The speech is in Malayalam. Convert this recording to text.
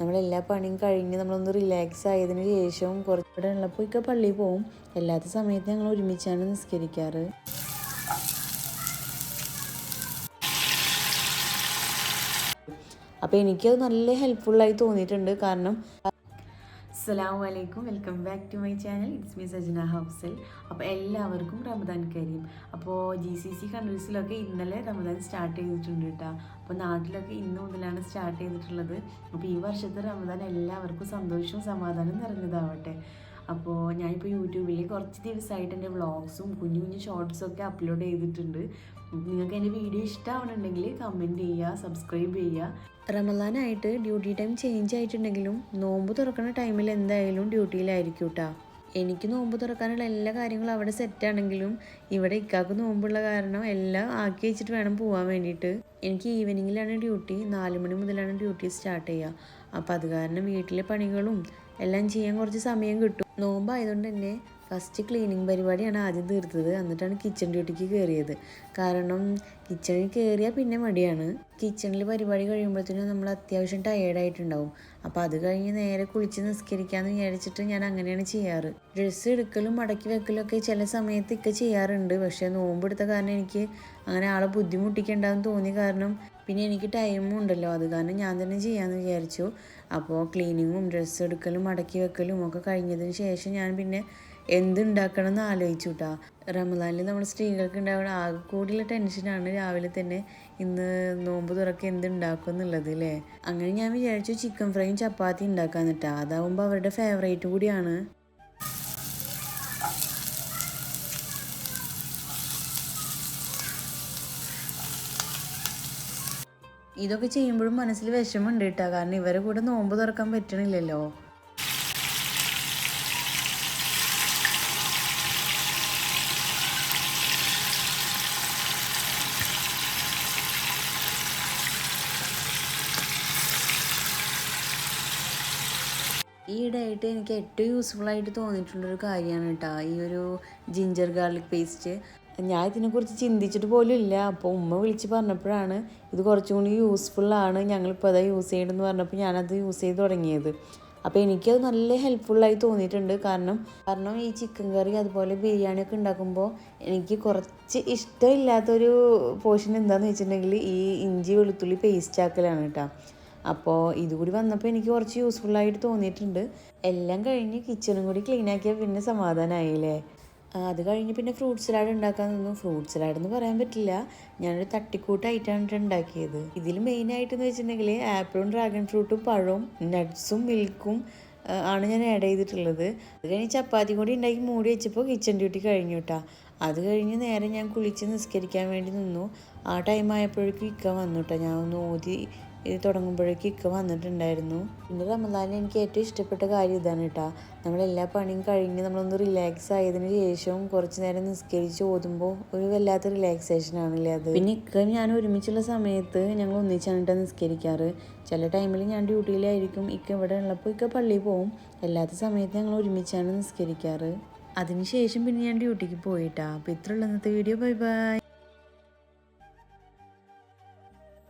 നമ്മളെല്ലാ പണിയും കഴിഞ്ഞ് നമ്മളൊന്ന് റിലാക്സ് ആയതിനു ശേഷം കുറച്ചുകൂടെ ഉള്ളപ്പോൾ ഒക്കെ പള്ളിയിൽ പോവും. എല്ലാത്ത സമയത്ത് ഞങ്ങൾ ഒരുമിച്ചാണ് നിസ്കരിക്കാറ്. അപ്പോൾ എനിക്കത് നല്ല ഹെൽപ്ഫുള്ളായി തോന്നിയിട്ടുണ്ട്. കാരണം അസ്സലാമു വലൈക്കും welcome back to my channel. It's me Sajana Housal. അപ്പോൾ എല്ലാവർക്കും റമദാൻ കരീം. അപ്പോൾ ജി സി സി കൺട്രീസിലൊക്കെ ഇന്നലെ റമദാൻ സ്റ്റാർട്ട് ചെയ്തിട്ടുണ്ട് കേട്ടോ അപ്പോൾ നാട്ടിലൊക്കെ ഇന്ന് മുതലാണ് സ്റ്റാർട്ട് ചെയ്തിട്ടുള്ളത്. അപ്പോൾ ഈ വർഷത്തെ റമദാൻ എല്ലാവർക്കും സന്തോഷവും സമാധാനവും നിറഞ്ഞതാവട്ടെ. അപ്പോൾ ഞാനിപ്പോൾ യൂട്യൂബിൽ കുറച്ച് ദിവസമായിട്ട് എന്റെ വ്ളോഗ്സും കുഞ്ഞു കുഞ്ഞു ഷോർട്സും ഒക്കെ അപ്ലോഡ് ചെയ്തിട്ടുണ്ട്. നിങ്ങൾക്ക് എന്റെ വീഡിയോ ഇഷ്ടമാവുന്നുണ്ടെങ്കിൽ കമന്റ് ചെയ്യുക സബ്സ്ക്രൈബ് ചെയ്യുക. റമദാനായിട്ട് ഡ്യൂട്ടി ടൈം ചേഞ്ച് ആയിട്ടുണ്ടെങ്കിലും നോമ്പ് തുറക്കുന്ന ടൈമിൽ എന്തായാലും ഡ്യൂട്ടിയിലായിരിക്കും കേട്ടോ എനിക്ക് നോമ്പ് തുറക്കാനുള്ള എല്ലാ കാര്യങ്ങളും അവിടെ സെറ്റാണെങ്കിലും ഇവിടെ ഇക്കാക്ക് നോമ്പുള്ള കാരണം എല്ലാം ആക്കി വെച്ചിട്ട് വേണം പോകാൻ വേണ്ടിയിട്ട്. എനിക്ക് ഈവനിങ്ങിലാണ് ഡ്യൂട്ടി നാല് മണി മുതലാണ് ഡ്യൂട്ടി സ്റ്റാർട്ട് ചെയ്യുക. അപ്പോൾ അത് കാരണം വീട്ടിലെ പണികളും എല്ലാം ചെയ്യാൻ കുറച്ച് സമയം കിട്ടും. നോമ്പായതുകൊണ്ട് തന്നെ ഫസ്റ്റ് ക്ലീനിങ് പരിപാടിയാണ് ആദ്യം തീർത്തത്. എന്നിട്ടാണ് കിച്ചൺ ഡ്യൂട്ടിക്ക് കയറിയത് കാരണം കിച്ചണിൽ കയറിയാൽ പിന്നെ മടിയാണ്. കിച്ചണിൽ പരിപാടി കഴിയുമ്പോഴത്തേനും നമ്മൾ അത്യാവശ്യം ടയേർഡായിട്ടുണ്ടാവും അപ്പോൾ അത് കഴിഞ്ഞ് നേരെ കുളിച്ച് നിസ്കരിക്കാമെന്ന് വിചാരിച്ചിട്ട് ഞാൻ അങ്ങനെയാണ് ചെയ്യാറ്. ഡ്രസ്സ് എടുക്കലും മടക്കി വെക്കലും ഒക്കെ ചില സമയത്ത് ഒക്കെ ചെയ്യാറുണ്ട്. പക്ഷേ നോമ്പ് എടുത്ത കാരണം എനിക്ക് അങ്ങനെ ആളെ ബുദ്ധിമുട്ടിക്കണ്ടെന്ന് തോന്നിയ കാരണം പിന്നെ എനിക്ക് ടൈമും ഉണ്ടല്ലോ. അത് കാരണം ഞാൻ തന്നെ ചെയ്യാമെന്ന് വിചാരിച്ചു. അപ്പോൾ ക്ലീനിങ്ങും ഡ്രസ്സ് എടുക്കലും മടക്കി വെക്കലും ഒക്കെ കഴിഞ്ഞതിന് ശേഷം ഞാൻ പിന്നെ എന്തുണ്ടാക്കണം എന്ന് ആലോചിച്ചു കേട്ടോ റമദാനിൽ നമ്മൾ സ്ത്രീകൾക്ക് ഉണ്ടാവുന്ന ആകെ കൂടുതൽ ടെൻഷനാണ് രാവിലെ തന്നെ ഇന്ന് നോമ്പ് തുറക്ക് എന്തുണ്ടാക്കും എന്നുള്ളത് അല്ലേ അങ്ങനെ ഞാൻ വിചാരിച്ചു ചിക്കൻ ഫ്രൈയും ചപ്പാത്തി ഉണ്ടാക്കാൻ കേട്ടോ അതാവുമ്പോൾ അവരുടെ ഫേവറേറ്റ് കൂടിയാണ്. ഇതൊക്കെ ചെയ്യുമ്പോഴും മനസ്സിൽ വിഷമമുണ്ട് കേട്ടോ കാരണം ഇവരെ കൂടെ നോമ്പ് തുറക്കാൻ പറ്റണില്ലല്ലോ. ഈയിടെയായിട്ട് എനിക്ക് ഏറ്റവും യൂസ്ഫുൾ ആയിട്ട് തോന്നിയിട്ടുള്ളൊരു കാര്യമാണ് കേട്ടോ ഈ ഒരു ജിഞ്ചർ ഗാർലിക് പേസ്റ്റ് ഞാൻ ഇതിനെക്കുറിച്ച് ചിന്തിച്ചിട്ട് പോലും ഇല്ല. അപ്പോൾ ഉമ്മ വിളിച്ച് പറഞ്ഞപ്പോഴാണ് ഇത് കുറച്ചും കൂടി യൂസ്ഫുള്ളാണ് ഞങ്ങളിപ്പോൾ അതാ യൂസ് ചെയ്യണമെന്ന് പറഞ്ഞപ്പോൾ ഞാനത് യൂസ് ചെയ്ത് തുടങ്ങിയത്. അപ്പോൾ എനിക്കത് നല്ല ഹെൽപ്ഫുള്ളായി തോന്നിയിട്ടുണ്ട്. കാരണം കാരണം ഈ ചിക്കൻ കറി അതുപോലെ ബിരിയാണി ഒക്കെ ഉണ്ടാക്കുമ്പോൾ എനിക്ക് കുറച്ച് ഇഷ്ടമില്ലാത്തൊരു പോർഷൻ എന്താണെന്ന് വെച്ചിട്ടുണ്ടെങ്കിൽ ഈ ഇഞ്ചി വെളുത്തുള്ളി പേസ്റ്റ് ആക്കലാണ് കേട്ടോ. അപ്പോൾ ഇതുകൂടി വന്നപ്പോൾ എനിക്ക് കുറച്ച് യൂസ്ഫുള്ളായിട്ട് തോന്നിയിട്ടുണ്ട്. എല്ലാം കഴിഞ്ഞ് കിച്ചണും കൂടി ക്ലീൻ ആക്കിയാൽ പിന്നെ സമാധാനമായില്ലേ അത് കഴിഞ്ഞ് പിന്നെ ഫ്രൂട്ട് സലാഡ് ഉണ്ടാക്കാൻ നിന്നു. ഫ്രൂട്ട് സലാഡ് എന്ന് പറയാൻ പറ്റില്ല. ഞാനൊരു തട്ടിക്കൂട്ടായിട്ടാണ് ഉണ്ടാക്കിയത്. ഇതിൽ മെയിൻ മെയിനായിട്ടെന്ന് വെച്ചിട്ടുണ്ടെങ്കിൽ ആപ്പിളും ഡ്രാഗൺ ഫ്രൂട്ടും പഴവും നട്ട്സും മിൽക്കും ആണ് ഞാൻ ആഡ് ചെയ്തിട്ടുള്ളത്. അത് കഴിഞ്ഞ് ചപ്പാത്തി കൂടി ഉണ്ടാക്കി മൂടി വെച്ചപ്പോൾ കിച്ചൺ ഡ്യൂട്ടി കഴിഞ്ഞു കേട്ടോ അത് കഴിഞ്ഞ് നേരെ ഞാൻ കുളിച്ച് നിസ്കരിക്കാൻ വേണ്ടി നിന്നു. ആ ടൈം ആയപ്പോഴേക്കും ഇക്ക വന്നു കേട്ടോ ഞാൻ ഒന്ന് ഓതി ഇത് തുടങ്ങുമ്പോഴേക്കും ഇക്ക വന്നിട്ടുണ്ടായിരുന്നു. പിന്നെ റമദാനിൽ എനിക്ക് ഏറ്റവും ഇഷ്ടപ്പെട്ട കാര്യം ഇതാണ് കേട്ടോ. നമ്മളെല്ലാ പണിയും കഴിഞ്ഞ് നമ്മളൊന്ന് റിലാക്സ് ആയതിനു ശേഷം കുറച്ച് നേരം നിസ്കരിച്ച് ഓതുമ്പോൾ ഒരു വല്ലാത്ത റിലാക്സേഷൻ ആണല്ലേ അത്? പിന്നെ ഇക്ക ഞാൻ ഒരുമിച്ചുള്ള സമയത്ത് ഞങ്ങൾ ഒന്നിച്ചാണ് കേട്ടോ നിസ്കരിക്കാറ്. ചില ടൈമിൽ ഞാൻ ഡ്യൂട്ടിയിലായിരിക്കും ഇക്ക ഇവിടെ ഉള്ളപ്പോൾ ഇക്ക പള്ളിയിൽ പോകും അല്ലാത്ത സമയത്ത് ഞങ്ങൾ ഒരുമിച്ചാണ് നിസ്കരിക്കാറ്. അതിനുശേഷം പിന്നെ ഞാൻ ഡ്യൂട്ടിക്ക് പോയിട്ടാ അപ്പോൾ ഇത്രയുള്ള ഇന്നത്തെ വീഡിയോ ബൈ ബൈ